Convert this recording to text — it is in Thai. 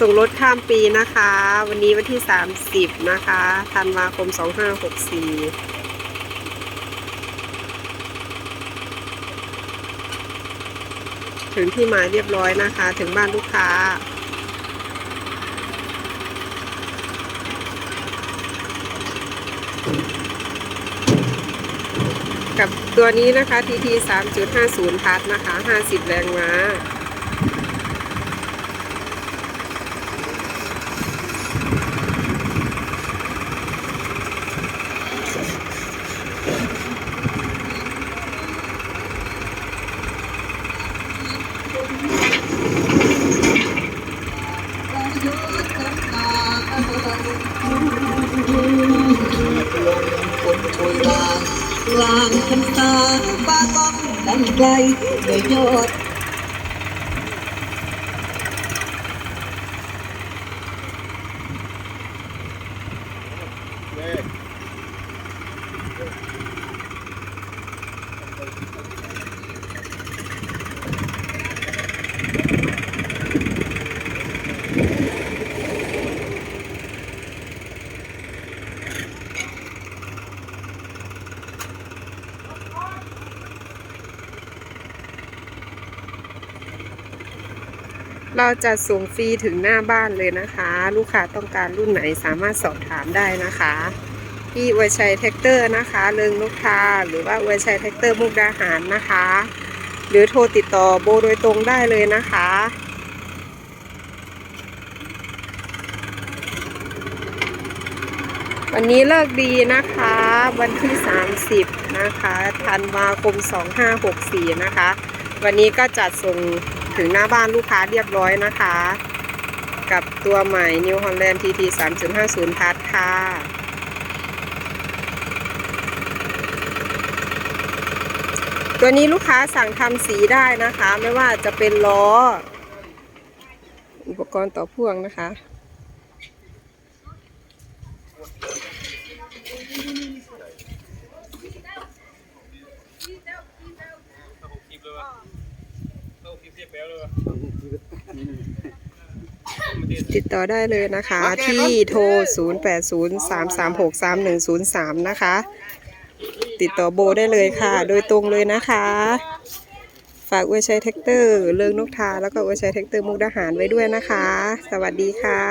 ส่งรถข้ามปีนะคะ วันนี้วันที่ 30 นะคะธันวาคม 2564ถึงที่หมายเรียบร้อยนะคะ ถึงบ้านลูกค้า กับตัวนี้นะคะ TT 3.50 พัทนะคะ 50 แรงม้า คนโชยลาง กลางพรรษาบ้ากองดังไกลโดยยอด เราจะส่งฟรีถึงหน้าบ้านเลยนะคะ ลูกค้าต้องการรุ่นไหนสามารถสอบถามได้นะคะที่อวยชัยแท็กเตอร์นะคะ เริงนกทาหรือว่าอวยชัยแท็กเตอร์มุกดาหารนะคะ หรือโทรติดต่อโบโดยตรงได้เลยนะคะวันนี้เลิกดีนะคะ วันที่ 30 นะคะธันวาคม 2564 นะคะ วันนี้ก็จัดส่ง ถึงหน้าบ้านลูกค้าเรียบร้อยนะคะ กับตัวใหม่ New Holland TT 3.50พัทค่ะตัวนี้ลูกค้าสั่งทำสีได้นะคะ ไม่ว่าจะเป็นล้อ อุปกรณ์ต่อพ่วงนะคะ ติดต่อได้เลยนะคะ ที่โทร 0803363103 นะคะ ติดต่อโบได้เลยค่ะ โดยตรงเลยนะคะ ฝากอวยชัยแท็กเตอร์ เลิงนกทา แล้วก็อวยชัยแท็กเตอร์มุกดาหารไว้ด้วยนะคะ สวัสดีค่ะ